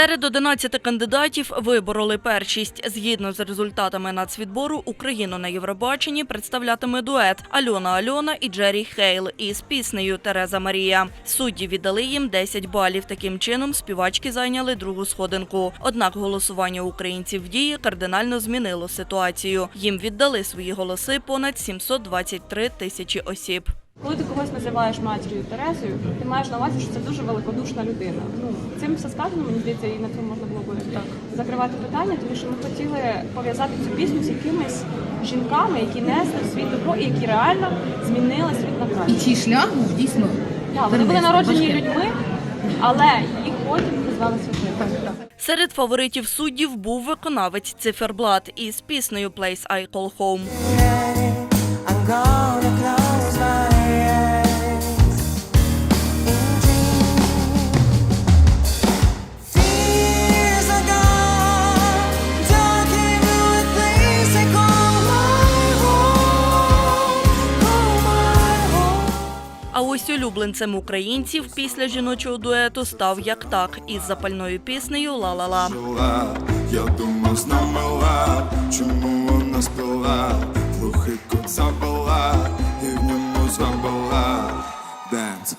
Серед 11 кандидатів вибороли першість. Згідно з результатами нацвідбору, Україну на Євробаченні представлятиме дует Альона Альона і Джері Хейл із піснею Тереза Марія. Судді віддали їм 10 балів. Таким чином співачки зайняли другу сходинку. Однак голосування українців в дії кардинально змінило ситуацію. Їм віддали свої голоси понад 723 тисячі осіб. Коли ти когось називаєш матір'ю Терезою, ти маєш на увазі, що це дуже великодушна людина. Ну цим все сказано, мені здається, і на цьому можна було би так закривати питання, тому що ми хотіли пов'язати цю пісню з якимись жінками, які несли в світ добро і які реально змінили світ на І краще. чий шлях був дійсно. Так, вони були народжені людьми, але їх потім призвали святими. Так, так. Серед фаворитів суддів був виконавець циферблат із піснею «Place I Call Home». А улюбленцем українців після жіночого дуету став як так із запальною піснею «Ла-ла-ла». я думав, знамила, чому вона спила, глухий кот забила, і в ньому забила. Денс.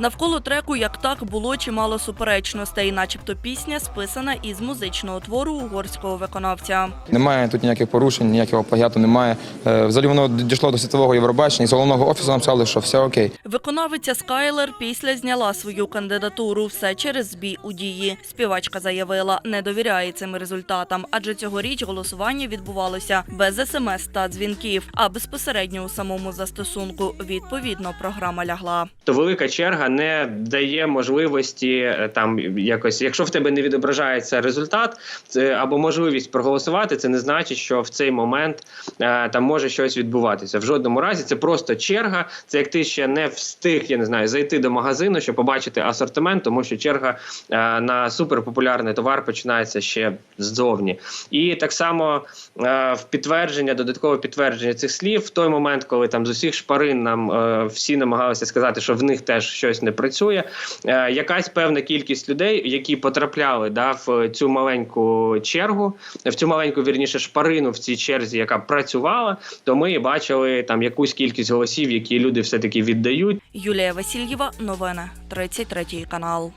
Навколо треку як так було чимало суперечностей, начебто пісня списана із музичного твору угорського виконавця. Немає тут ніяких порушень, ніякого плагіату немає. Е, Взагалі воно дійшло до світового Євробачення, і з головного офісу нам сказали, що все окей. Виконавиця Скайлер після зняла свою кандидатуру все через збій у дії. Співачка заявила, не довіряє цим результатам, адже цьогоріч голосування відбувалося без смс та дзвінків, а безпосередньо у самому застосунку. Відповідно, програма лягла. то велика черга не дає можливості е, там якось, якщо в тебе не відображається результат це, або можливість проголосувати, це не значить, що в цей момент е, там може щось відбуватися. В жодному разі це просто черга. Це як ти ще не встиг, я не знаю, зайти до магазину, щоб побачити асортимент, тому що черга е, на суперпопулярний товар починається ще ззовні. І так само в підтвердження, додаткове підтвердження цих слів, в той момент, коли там з усіх шпарин нам всі намагалися сказати, що в них теж щось не працює. Е, якась певна кількість людей, які потрапляли да, в цю маленьку чергу, в цю маленьку вірніше шпарину в цій черзі, яка працювала, то ми бачили там якусь кількість голосів, які люди все таки віддають. Юлія Васильєва, новини 33 канал.